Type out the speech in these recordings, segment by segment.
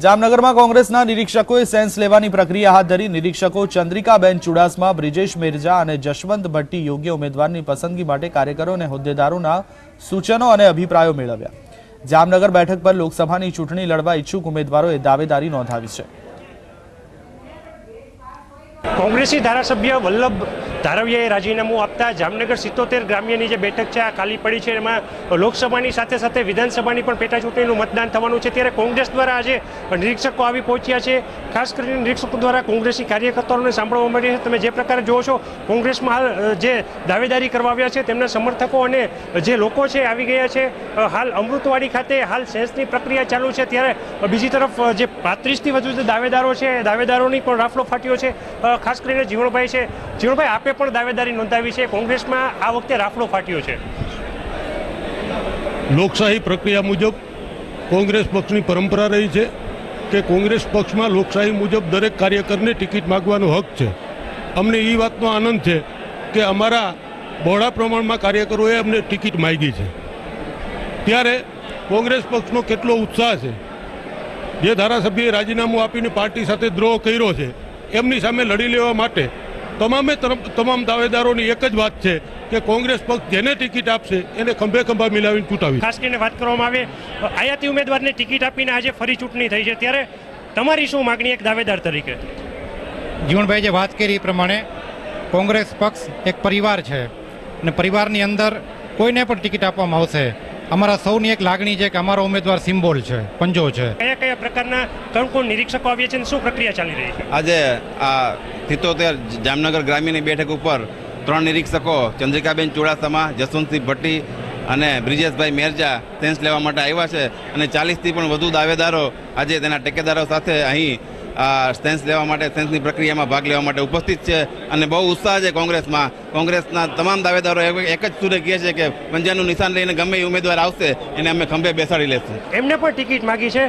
જામનગરમાં કોંગ્રેસના નિરીક્ષકોએ સેન્સ લેવાની પ્રક્રિયા હાથ ધરી. નિરીક્ષકો ચંદ્રિકાબેન ચુડાસમા, બ્રિજેશ મિર્જા અને જશવંત ભટ્ટી યોગ્ય ઉમેદવારની પસંદગી માટે કાર્યકરો અને હોદ્દેદારોના સૂચનો અને અભિપ્રાયો મેળવ્યા. જામનગર બેઠક પર લોકસભાની ચૂંટણી લડવા ઈચ્છુક ઉમેદવારોએ દાવેદારી નોંધાવી છે. કોંગ્રેસી ધારાસભ્ય વલ્લભ ધારવિયાએ રાજીનામું આપતા જામનગર સિત્તોતેર ગ્રામ્યની જે બેઠક છે, આ ખાલી પડી છે, એમાં લોકસભાની સાથે સાથે વિધાનસભાની પણ પેટાચૂંટણીનું મતદાન થવાનું છે. ત્યારે કોંગ્રેસ દ્વારા આજે નિરીક્ષકો આવી પહોંચ્યા છે. ખાસ કરીને નિરીક્ષકો દ્વારા કોંગ્રેસી કાર્યકર્તાઓને સાંભળવા મળી છે. તમે જે પ્રકારે જુઓ છો, કોંગ્રેસમાં હાલ જે દાવેદારી કરવા આવ્યા છે, તેમના સમર્થકો અને જે લોકો છે, આવી ગયા છે. હાલ અમૃતવાડી ખાતે હાલ સેન્સની પ્રક્રિયા ચાલુ છે. ત્યારે બીજી તરફ જે પાંત્રીસથી વધુ જે દાવેદારો છે દાવેદારોની પણ રાફડો ફાટ્યો છે. ખાસ કરીને જીવણભાઈ છે. જીવણભાઈ, આપે પણ દાવેદારી નોંધાવી છે. કોંગ્રેસમાં આ વખતે રાફડો ફાટ્યો છે. લોકશાહી પ્રક્રિયા મુજબ કોંગ્રેસ પક્ષની પરંપરા રહી છે કે કોંગ્રેસ પક્ષમાં લોકશાહી મુજબ દરેક કાર્યકરને ટિકિટ માગવાનો હક છે. અમને એ વાતનો આનંદ છે કે અમારા બહોળા પ્રમાણમાં કાર્યકરોએ અમને ટિકિટ માગી છે. ત્યારે કોંગ્રેસ પક્ષનો કેટલો ઉત્સાહ છે. જે ધારાસભ્યએ રાજીનામું આપીને પાર્ટી સાથે દ્રોહ કર્યો છે, એમની સામે લડી લેવા માટે તમામે તમામ દાવેદારોની એક જ વાત છે કે કોંગ્રેસ પક્ષ જેને ટિકિટ આપશે એને ખંભે ખંભા મિલાવીને ચૂંટાવી ખાસ કરીને વાત કરવામાં આવે આયાતી ઉમેદવારને ટિકિટ આપીને આજે ફરી ચૂંટણી થઈ છે. ત્યારે તમારી શું માગણી એક દાવેદાર તરીકે? જીવણભાઈ જે વાત કરી એ પ્રમાણે કોંગ્રેસ પક્ષ એક પરિવાર છે અને પરિવારની અંદર કોઈને પણ ટિકિટ આપવામાં આવશે. અમારા સૌની એક લાગણી છે કે અમારો ઉમેદવાર સિમ્બોલ છે પંજો છે. કયા કયા પ્રકારના કોણ કોણ નિરીક્ષકો આવ્યા છે અને શું પ્રક્રિયા ચાલી રહી છે? આજે આ સિત્તોતેર જામનગર ગ્રામ્યની બેઠક ઉપર ત્રણ નિરીક્ષકો ચંદ્રિકાબેન ચુડાસમા જસવંતસિંહ ભટ્ટી અને બ્રિજેશભાઈ મેરજા સેન્સ લેવા માટે આવ્યા છે અને ચાલીસથી પણ વધુ દાવેદારો આજે તેના ટેકેદારો સાથે અહીં આ સેન્સ લેવા માટે સેન્સની પ્રક્રિયામાં ભાગ લેવા માટે ઉપસ્થિત છે અને બહુ ઉત્સાહ છે કોંગ્રેસમાં. કોંગ્રેસના તમામ દાવેદારો એક જ સૂરે કહે છે કે પંજાનું નિશાન લઈને ગમે એ ઉમેદવાર આવશે એને અમે ખંભે બેસાડી લેશું. એમને પણ ટિકિટ માગી છે.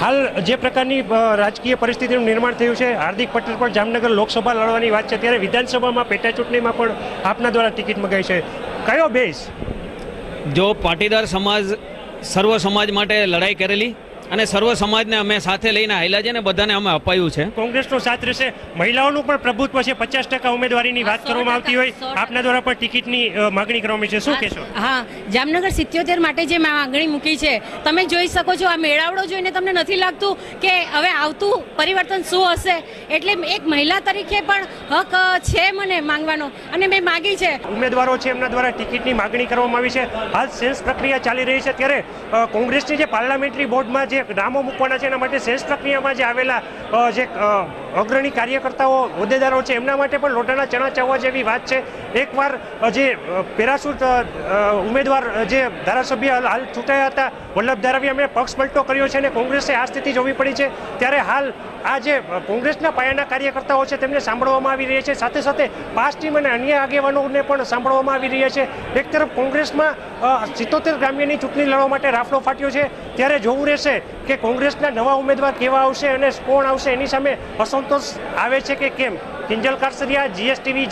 હાલ જે પ્રકારની રાજકીય પરિસ્થિતિનું નિર્માણ થયું છે હાર્દિક પટેલ પણ જામનગર લોકસભા લડવાની વાત છે ત્યારે વિધાનસભામાં પેટા ચૂંટણીમાં પણ આપના દ્વારા ટિકિટ મગાઈ છે. કયો બેસ જો પાટીદાર સમાજ સર્વ સમાજ માટે લડાઈ કરેલી અને સર્વ સમાજને અમે સાથે લઈને આવેલા છે ને બધાને અમે અપાયું છે. કોંગ્રેસનો સાથ રહેશે. મહિલાઓનું પણ પ્રભુત્વ છે. પચાસ ટકા ઉમેદવારીની વાત કરવામાં આવતી હોય. આપના દ્વારા પણ ટિકિટની માગણી કરવામાં આવી છે. શું કહેશો? હા જામનગર સિત્યોતેર માટે જે માંગણી મૂકી છે તમે જોઈ શકો છો આ મેળાવડો જોઈને તમને નથી લાગતું કે હવે આવતું પરિવર્તન શું હશે? એટલે એક મહિલા તરીકે પણ હક છે મને માંગવાનો. અને મેં માગી છે. ઉમેદવારો છે એમના દ્વારા ટિકિટની માગણી કરવામાં આવી છે. હાલ સેન્સ પ્રક્રિયા ચાલી રહી છે. ત્યારે કોંગ્રેસની જે પાર્લામેન્ટરી બોર્ડમાં જે નામો મૂકવાના છે એના માટે સેન્સ પ્રક્રિયામાં જે આવેલા જે અગ્રણી કાર્યકર્તાઓ, હોદ્દેદારો છે, એમના માટે પણ લોટાના ચણા ચાવવા જેવી વાત છે. એકવાર જે પેરાસૂટ ઉમેદવાર જે ધારાસભ્ય હાલ- હાલ ચૂંટાયા હતા, વલ્લભ ધારાવી અમે પક્ષ પલટો કર્યો છે અને કોંગ્રેસે આ સ્થિતિ જોવી પડી છે. ત્યારે હાલ આ જે કોંગ્રેસના પાયાના કાર્યકર્તાઓ છે, તેમને સાંભળવામાં આવી રહ્યા છે. સાથે સાથે પાસ ટીમ અને અન્ય આગેવાનોને પણ સાંભળવામાં આવી રહ્યા છે. એક તરફ કોંગ્રેસમાં સિત્તોતેર ગ્રામ્યની ચૂંટણી લડવા માટે રાફડો ફાટ્યો છે. ત્યારે જોવું રહેશે કે કોંગ્રેસના નવા ઉમેદવાર કેવા આવશે અને કોણ આવશે? એની સામે અસંતોષ આવે છે કે કેમ? કિંજલ કારસરિયા જીએસટીવી